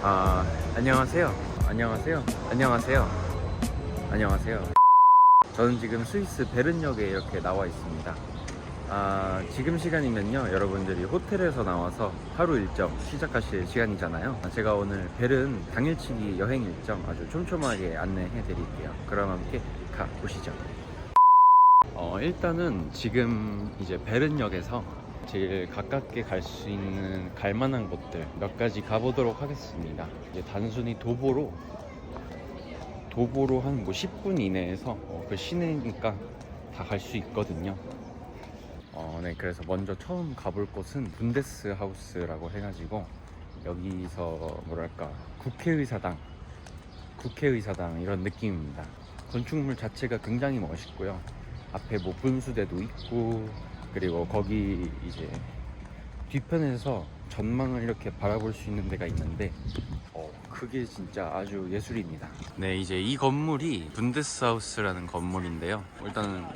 아, 안녕하세요. 안녕하세요. 안녕하세요. 안녕하세요. 저는 지금 스위스 베른역에 이렇게 나와 있습니다. 아, 지금 시간이면요. 여러분들이 호텔에서 나와서 하루 일정 시작하실 시간이잖아요. 제가 오늘 베른 당일치기 여행 일정 아주 촘촘하게 안내해 드릴게요. 그럼 함께 가보시죠. 어, 일단은 지금 이제 베른역에서 제일 가깝게 갈 수 있는 갈 만한 곳들 몇 가지 가보도록 하겠습니다. 이제 단순히 도보로 도보로 한 뭐 10분 이내에서 어, 그 시내니까 다 갈 수 있거든요. 어, 네, 그래서 먼저 처음 가볼 곳은 분데스 하우스라고 해가지고 여기서 뭐랄까 국회의사당, 국회의사당 이런 느낌입니다. 건축물 자체가 굉장히 멋있고요. 앞에 뭐 분수대도 있고 그리고 거기 이제 뒤편에서 전망을 이렇게 바라볼 수 있는 데가 있는데 어, 그게 진짜 아주 예술입니다. 네, 이제 이 건물이 분데스하우스라는 건물인데요. 일단은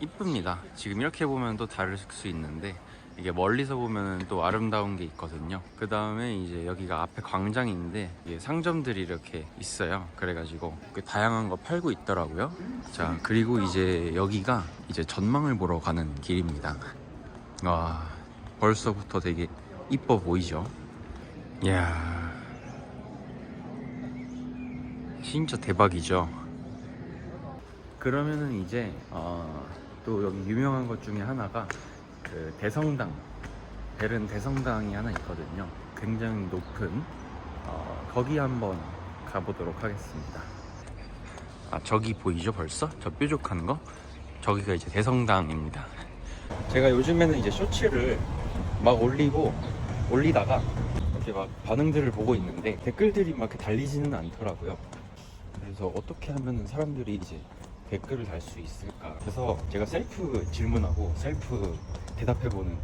이쁩니다. 지금 이렇게 보면 또 다를 수 있는데 이게 멀리서 보면 또 아름다운 게 있거든요. 그 다음에 이제 여기가 앞에 광장인데 이게 상점들이 이렇게 있어요. 그래가지고 꽤 다양한 거 팔고 있더라고요. 자, 그리고 이제 여기가 이제 전망을 보러 가는 길입니다. 와, 벌써부터 되게 이뻐 보이죠? 이야, 진짜 대박이죠? 그러면은 이제 어, 또 여기 유명한 것 중에 하나가 그 대성당 베른 대성당이 하나 있거든요. 굉장히 높은 어, 거기 한번 가보도록 하겠습니다. 아 저기 보이죠 벌써? 저 뾰족한 거? 저기가 이제 대성당입니다. 제가 요즘에는 이제 쇼츠를 막 올리고 올리다가 이렇게 막 반응들을 보고 있는데 댓글들이 막 이렇게 달리지는 않더라고요. 그래서 어떻게 하면 사람들이 이제 댓글을 달 수 있을까? 그래서 제가 셀프 질문하고 셀프 대답해보는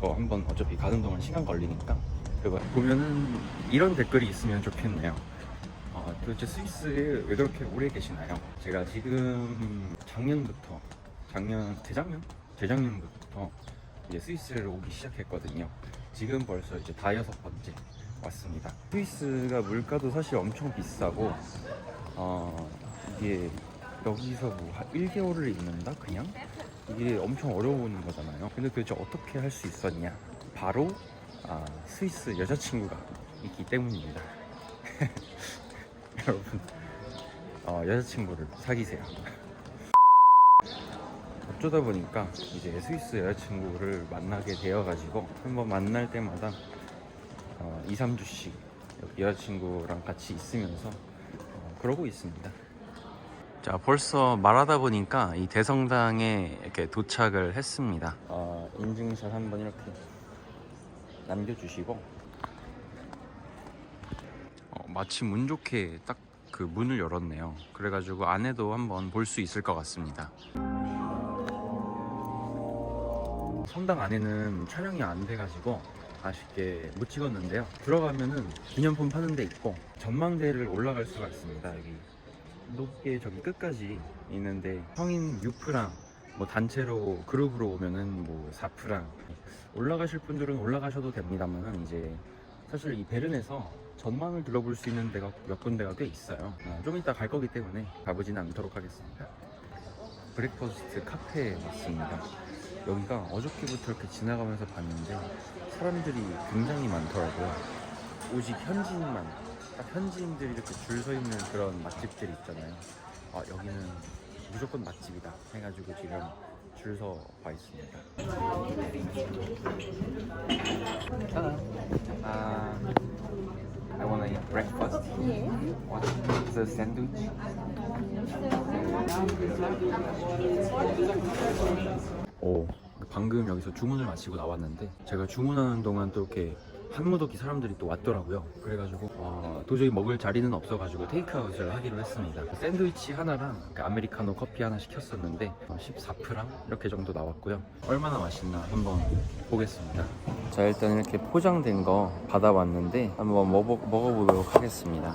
거 한번 어차피 가는 동안 시간 걸리니까 그거 보면은 이런 댓글이 있으면 좋겠네요. 어, 도대체 스위스에 왜 그렇게 오래 계시나요? 제가 지금 작년부터 작년 재작년 재작년부터 이제 스위스를 오기 시작했거든요. 지금 벌써 이제 다 여섯 번째 왔습니다. 스위스가 물가도 사실 엄청 비싸고 어, 이게 여기서 뭐 1개월을 있는다 그냥 이게 엄청 어려운 거잖아요. 근데 도대체 어떻게 할 수 있었냐? 바로 아, 스위스 여자친구가 있기 때문입니다. 여러분 어, 여자친구를 사귀세요. 어쩌다 보니까 이제 스위스 여자친구를 만나게 되어가지고 한번 만날 때마다 어, 2, 3주씩 여자친구랑 같이 있으면서 어, 그러고 있습니다. 자, 벌써 말하다 보니까 이 대성당에 이렇게 도착을 했습니다. 어, 인증샷 한번 이렇게 남겨주시고 어, 마침 운 좋게 딱 그 문을 열었네요. 그래가지고 안에도 한번 볼 수 있을 것 같습니다. 성당 안에는 촬영이 안 돼가지고 아쉽게 못 찍었는데요. 들어가면은 기념품 파는 데 있고 전망대를 올라갈 수가 있습니다. 여기 높게 저기 끝까지 있는데 성인 6프랑 뭐 단체로 그룹으로 오면은 뭐 4프랑 올라가실 분들은 올라가셔도 됩니다만은 이제 사실 이 베른에서 전망을 들어볼 수 있는 데가 몇 군데가 꽤 있어요. 어, 좀 이따 갈 거기 때문에 가보지는 않도록 하겠습니다. 브렉퍼스트 카페에 왔습니다. 여기가 어저께부터 이렇게 지나가면서 봤는데 사람들이 굉장히 많더라고요. 오직 현지인만, 딱 현지인들이 이렇게 줄 서 있는 그런 맛집들이 있잖아요. 아, 여기는 무조건 맛집이다 해가지고 지금 줄 서 와 있습니다. 짜잔. 아, I want to eat breakfast. What's the sandwich? 오, 방금 여기서 주문을 마치고 나왔는데 제가 주문하는 동안 또 이렇게 한무더기 사람들이 또 왔더라고요. 그래가지고 어, 도저히 먹을 자리는 없어가지고 테이크아웃을 하기로 했습니다. 샌드위치 하나랑 그 아메리카노 커피 하나 시켰었는데 어, 14프랑 이렇게 정도 나왔고요. 얼마나 맛있나 한번 보겠습니다. 자 일단 이렇게 포장된 거 받아왔는데 한번 먹어, 먹어보도록 하겠습니다.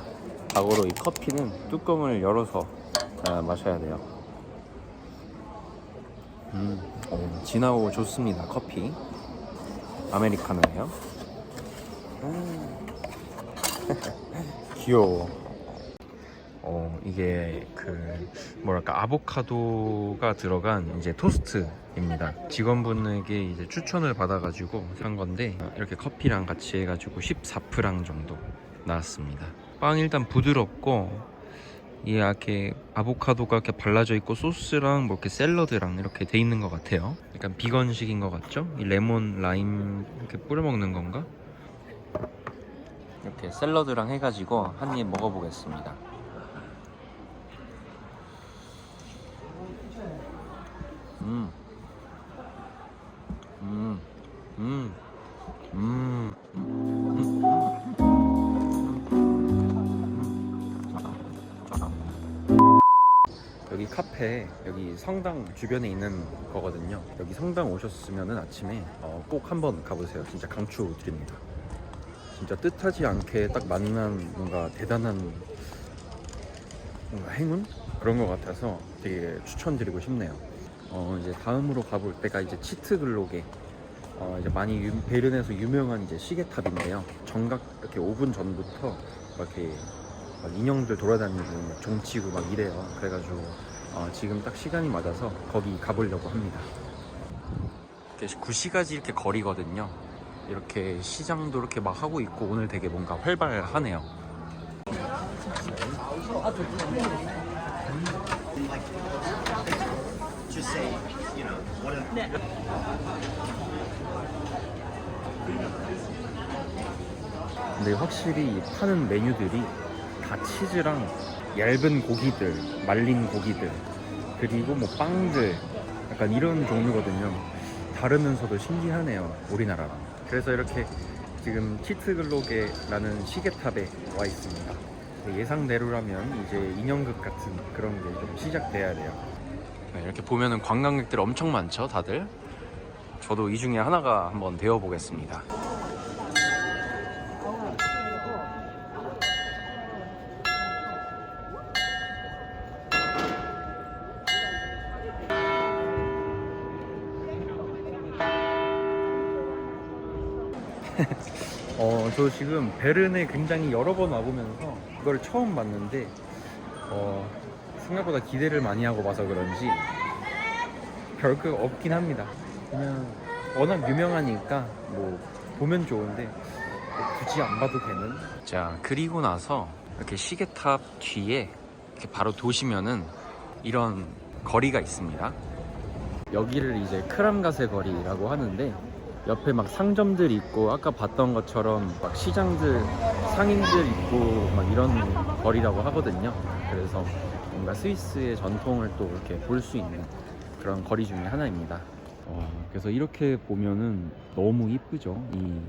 과거로 이 커피는 뚜껑을 열어서 아, 마셔야 돼요. 음, 어, 진하고 좋습니다. 커피. 아메리카노예요. 음. 귀여워. 어 이게 그 뭐랄까 아보카도가 들어간 이제 토스트입니다. 직원분에게 이제 추천을 받아가지고 산 건데 어, 이렇게 커피랑 같이 해가지고 14프랑 정도 나왔습니다. 빵 일단 부드럽고 이 이렇게 아보카도가 이렇게 발라져 있고 소스랑 뭐 이렇게 샐러드랑 이렇게 돼 있는 것 같아요. 약간 비건식인 것 같죠? 이 레몬 라임 이렇게 뿌려 먹는 건가? 이렇게 샐러드랑 해가지고 한 입 먹어보겠습니다. 음. 음. 음. 음. 여기 카페 여기 성당 주변에 있는 거거든요. 여기 성당 오셨으면은 아침에 어, 꼭 한번 가보세요. 진짜 강추 드립니다. 진짜 뜻하지 않게 딱 만난 뭔가 대단한 뭔가 행운 그런 것 같아서 되게 추천드리고 싶네요. 어 이제 다음으로 가볼 때가 이제 치트 글록에 어 이제 많이 유, 베른에서 유명한 이제 시계탑인데요. 정각 이렇게 5분 전부터 막 이렇게 막 인형들 돌아다니고 막 종치고 막 이래요. 그래가지고 어 지금 딱 시간이 맞아서 거기 가보려고 합니다. 이렇게 구시가지 이렇게 거리거든요. 이렇게 시장도 이렇게 막 하고 있고 오늘 되게 뭔가 활발하네요. 근데 확실히 이 파는 메뉴들이 다 치즈랑 얇은 고기들, 말린 고기들, 그리고 뭐 빵들, 약간 이런 종류거든요. 다르면서도 신기하네요, 우리나라랑. 그래서 이렇게 지금 치트글록에라는 시계탑에 와 있습니다. 예상대로라면 이제 인형극 같은 그런 게 좀 시작돼야 돼요. 네, 이렇게 보면은 관광객들 엄청 많죠, 다들. 저도 이 중에 하나가 한번 되어 보겠습니다. 저 지금 베른에 굉장히 여러 번 와보면서 이걸 처음 봤는데, 어, 생각보다 기대를 많이 하고 봐서 그런지 별거 없긴 합니다. 그냥 워낙 유명하니까 뭐 보면 좋은데 뭐 굳이 안 봐도 되는. 자, 그리고 나서 이렇게 시계탑 뒤에 이렇게 바로 도시면은 이런 거리가 있습니다. 여기를 이제 크람가세 거리라고 하는데 옆에 막 상점들 있고 아까 봤던 것처럼 막 시장들 상인들 있고 막 이런 거리라고 하거든요. 그래서 뭔가 스위스의 전통을 또 이렇게 볼 수 있는 그런 거리 중에 하나입니다. 어, 그래서 이렇게 보면은 너무 이쁘죠. 이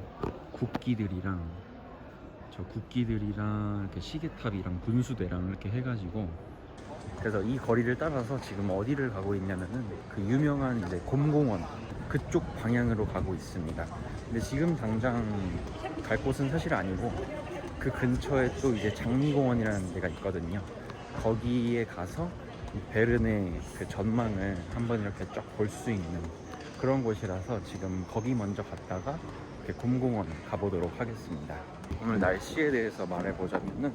국기들이랑 저 국기들이랑 이렇게 시계탑이랑 분수대랑 이렇게 해가지고 그래서 이 거리를 따라서 지금 어디를 가고 있냐면은 그 유명한 이제 곰공원 그쪽 방향으로 가고 있습니다. 근데 지금 당장 갈 곳은 사실 아니고 그 근처에 또 이제 장미공원이라는 데가 있거든요. 거기에 가서 이 베른의 그 전망을 한번 이렇게 쫙 볼 수 있는 그런 곳이라서 지금 거기 먼저 갔다가 곰공원 가보도록 하겠습니다. 오늘 날씨에 대해서 말해보자면은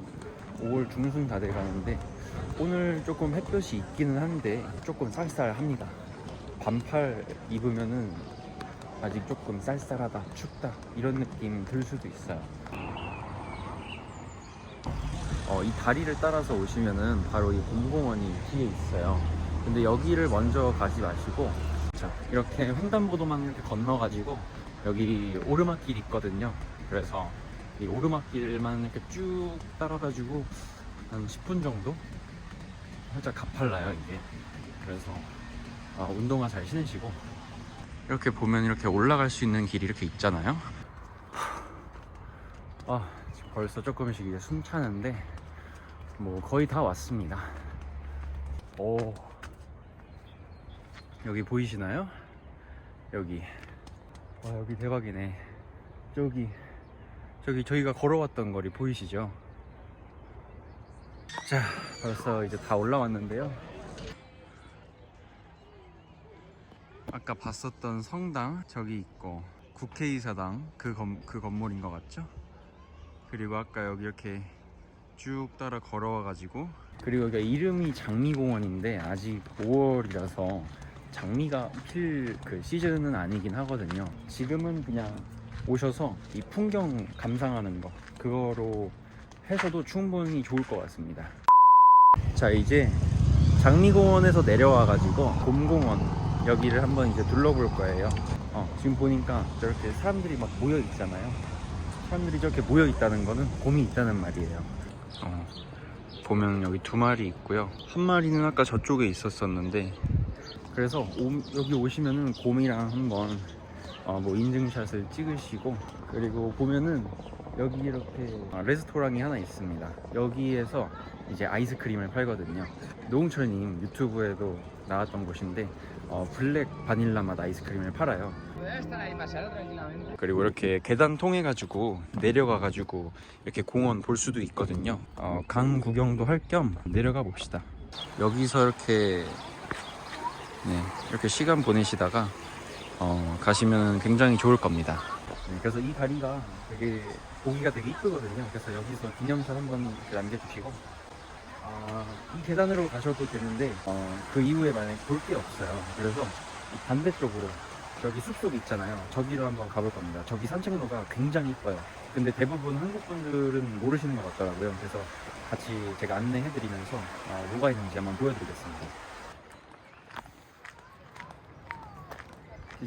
5월 중순 다 돼가는데 오늘 조금 햇볕이 있기는 한데 조금 쌀쌀합니다. 반팔 입으면은 아직 조금 쌀쌀하다, 춥다 이런 느낌 들 수도 있어요. 어, 이 다리를 따라서 오시면은 바로 이 곰공원이 뒤에 있어요. 근데 여기를 먼저 가지 마시고 자 이렇게 횡단보도만 이렇게 건너가지고 여기 오르막길 있거든요. 그래서 이 오르막길만 이렇게 쭉 따라가지고 한 10분 정도 살짝 가팔라요 이게. 그래서 아, 운동화 잘 신으시고 이렇게 보면 이렇게 올라갈 수 있는 길이 이렇게 있잖아요. 아 지금 벌써 조금씩 이제 숨 차는데 뭐 거의 다 왔습니다. 오 여기 보이시나요? 여기 와 여기 대박이네. 저기 저기 저희가 걸어왔던 거리 보이시죠? 자 벌써 이제 다 올라왔는데요. 아까 봤었던 성당 저기 있고 국회의사당 그, 건, 그 건물인 것 같죠? 그리고 아까 여기 이렇게 쭉 따라 걸어와 가지고 그리고 여기가 이름이 장미공원인데 아직 5월이라서 장미가 필 그 시즌은 아니긴 하거든요. 지금은 그냥 오셔서 이 풍경 감상하는 거 그거로 해서도 충분히 좋을 것 같습니다. 자 이제 장미공원에서 내려와 가지고 곰공원 여기를 한번 이제 둘러볼 거예요. 어, 지금 보니까 저렇게 사람들이 막 모여 있잖아요. 사람들이 저렇게 모여 있다는 거는 곰이 있다는 말이에요. 어, 보면 여기 두 마리 있고요. 한 마리는 아까 저쪽에 있었었는데 그래서 오- 여기 오시면은 곰이랑 한번 어, 뭐 인증샷을 찍으시고 그리고 보면은 여기 이렇게 아, 레스토랑이 하나 있습니다. 여기에서 이제 아이스크림을 팔거든요. 노홍철님 유튜브에도 나왔던 곳인데 어, 블랙 바닐라 맛 아이스크림을 팔아요. 그리고 이렇게 계단 통해 가지고 내려가 가지고 이렇게 공원 볼 수도 있거든요. 어, 강 구경도 할 겸 내려가 봅시다. 여기서 이렇게 네, 이렇게 시간 보내시다가 어, 가시면 굉장히 좋을 겁니다. 네, 그래서 이 다리가 되게 보기가 되게 이쁘거든요. 그래서 여기서 기념샷 한번 남겨주시고 아, 이 계단으로 가셔도 되는데 어, 그 이후에 만약에 볼 게 없어요. 그래서 이 반대쪽으로 저기 숲속 있잖아요. 저기로 한번 가볼 겁니다. 저기 산책로가 굉장히 이뻐요. 근데 대부분 한국 분들은 모르시는 것 같더라고요. 그래서 같이 제가 안내해드리면서 어, 뭐가 있는지 한번 보여드리겠습니다.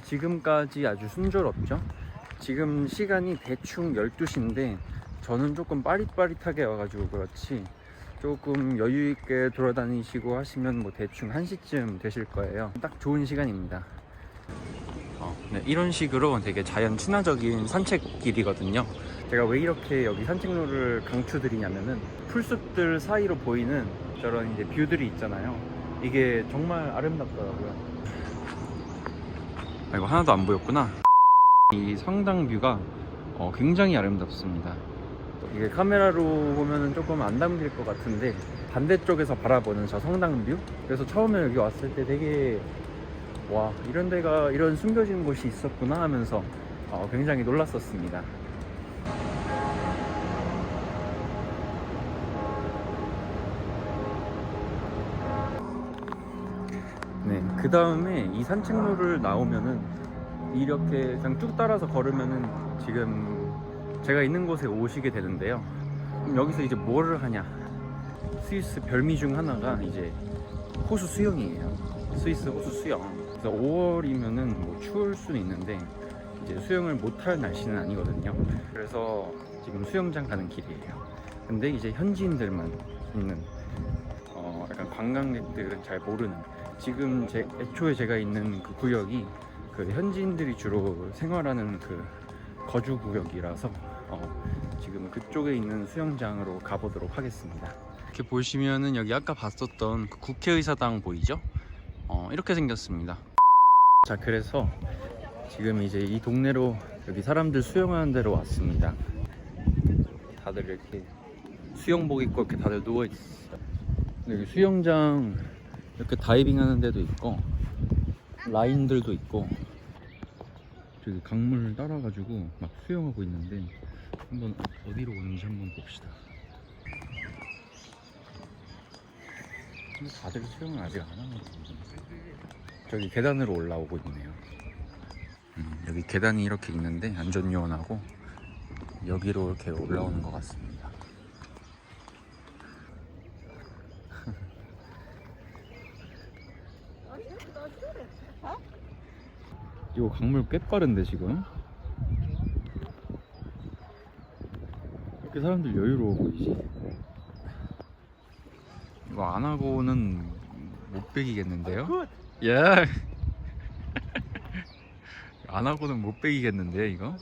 지금까지 아주 순조롭죠? 지금 시간이 대충 12시인데 저는 조금 빠릿빠릿하게 와가지고 그렇지 조금 여유 있게 돌아다니시고 하시면 뭐 대충 1시쯤 되실 거예요. 딱 좋은 시간입니다. 어, 네, 이런 식으로 되게 자연 친화적인 산책길이거든요. 제가 왜 이렇게 여기 산책로를 강추드리냐면은 풀숲들 사이로 보이는 저런 이제 뷰들이 있잖아요. 이게 정말 아름답더라고요. 아, 이거 하나도 안 보였구나. 이 성당 뷰가 어, 굉장히 아름답습니다. 이게 카메라로 보면은 조금 안 담길 것 같은데 반대쪽에서 바라보는 저 성당 뷰? 그래서 처음에 여기 왔을 때 되게 와 이런 데가 이런 숨겨진 곳이 있었구나 하면서 어, 굉장히 놀랐었습니다. 그 다음에 이 산책로를 나오면은 이렇게 그냥 쭉 따라서 걸으면은 지금 제가 있는 곳에 오시게 되는데요. 여기서 이제 뭐를 하냐? 스위스 별미 중 하나가 이제 호수 수영이에요. 스위스 호수 수영. 그래서 5월이면은 뭐 추울 수는 있는데 이제 수영을 못할 날씨는 아니거든요. 그래서 지금 수영장 가는 길이에요. 근데 이제 현지인들만 있는 어 약간 관광객들은 잘 모르는 지금 제 애초에 제가 있는 그 구역이 그 현지인들이 주로 생활하는 그 거주 구역이라서 어 지금 그쪽에 있는 수영장으로 가보도록 하겠습니다. 이렇게 보시면은 여기 아까 봤었던 그 국회의사당 보이죠? 어, 이렇게 생겼습니다. 자, 그래서 지금 이제 이 동네로 여기 사람들 수영하는 데로 왔습니다. 다들 이렇게 수영복 입고 이렇게 다들 누워 있어. 여기 수영장 이렇게 다이빙 하는 데도 있고 라인들도 있고 저기 강물 따라가지고 막 수영하고 있는데 한번 어디로 오는지 한번 봅시다. 다들 수영을 아직 안 하는 것 같은데. 저기 계단으로 올라오고 있네요. 음, 여기 계단이 이렇게 있는데 안전요원하고 여기로 이렇게 올라오는 것 같습니다 이거 강물 꽤 빠른데 지금 이렇게 사람들 여유로워 보이지 이거 안 하고는 못 베기겠는데요? 예. 안 하고는 못 베기겠는데 이거?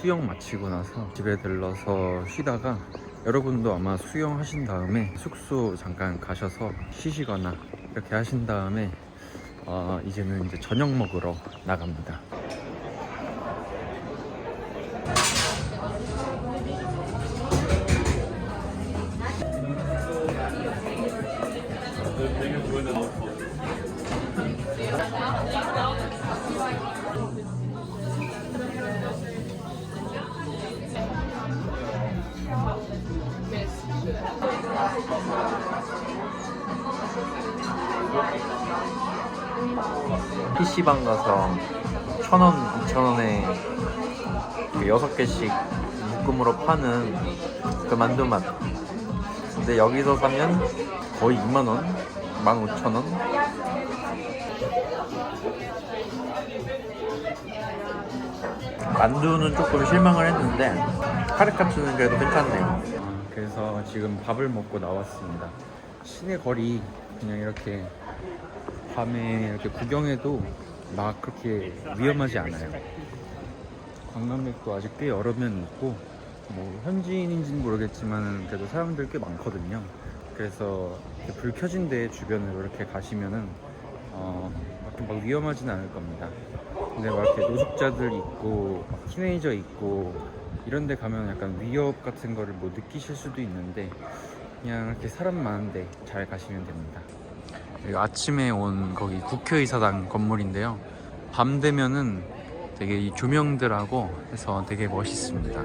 수영 마치고 나서 집에 들러서 쉬다가 여러분도 아마 수영 하신 다음에 숙소 잠깐 가셔서 쉬시거나 이렇게 하신 다음에 어, 이제는 이제 저녁 먹으러 나갑니다. PC방 가서 천 원, 이천 원에 그 여섯 개씩 묶음으로 파는 그 만두 맛. 근데 여기서 사면 거의 2만 원, 15,000원. 만두는 조금 실망을 했는데 카레카츠는 그래도 괜찮네요. 그래서 지금 밥을 먹고 나왔습니다. 시내 거리 그냥 이렇게 밤에 이렇게 구경해도 막 그렇게 위험하지 않아요. 관광객도 아직 꽤 여러 명 있고 뭐 현지인인지는 모르겠지만 그래도 사람들 꽤 많거든요. 그래서 불 켜진 데 주변으로 이렇게 가시면은 어, 막, 막 위험하진 않을 겁니다. 근데 막 이렇게 노숙자들 있고 막 티네이저 있고 이런 데 가면 약간 위협 같은 거를 뭐 느끼실 수도 있는데 그냥 이렇게 사람 많은데 잘 가시면 됩니다. 아침에 온 거기 국회의사당 건물인데요. 밤 되면은 되게 이 조명들하고 해서 되게 멋있습니다.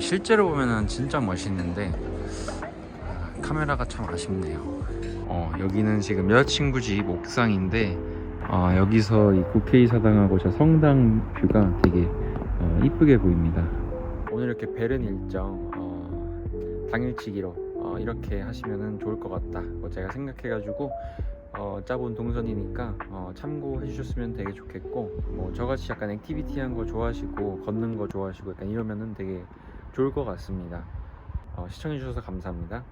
실제로 보면은 진짜 멋있는데 아, 카메라가 참 아쉽네요. 어, 여기는 지금 여자친구 집 옥상인데 어, 여기서 이 국회의사당하고 저 성당 뷰가 되게 어, 이쁘게 보입니다. 오늘 이렇게 베른 일정 어, 당일치기로 어, 이렇게 하시면 좋을 것 같다. 뭐 제가 생각해가지고 어, 짜본 동선이니까 어, 참고해 주셨으면 되게 좋겠고 뭐 저같이 약간 액티비티한 거 좋아하시고 걷는 거 좋아하시고 약간 이러면은 되게 좋을 것 같습니다. 어, 시청해 주셔서 감사합니다.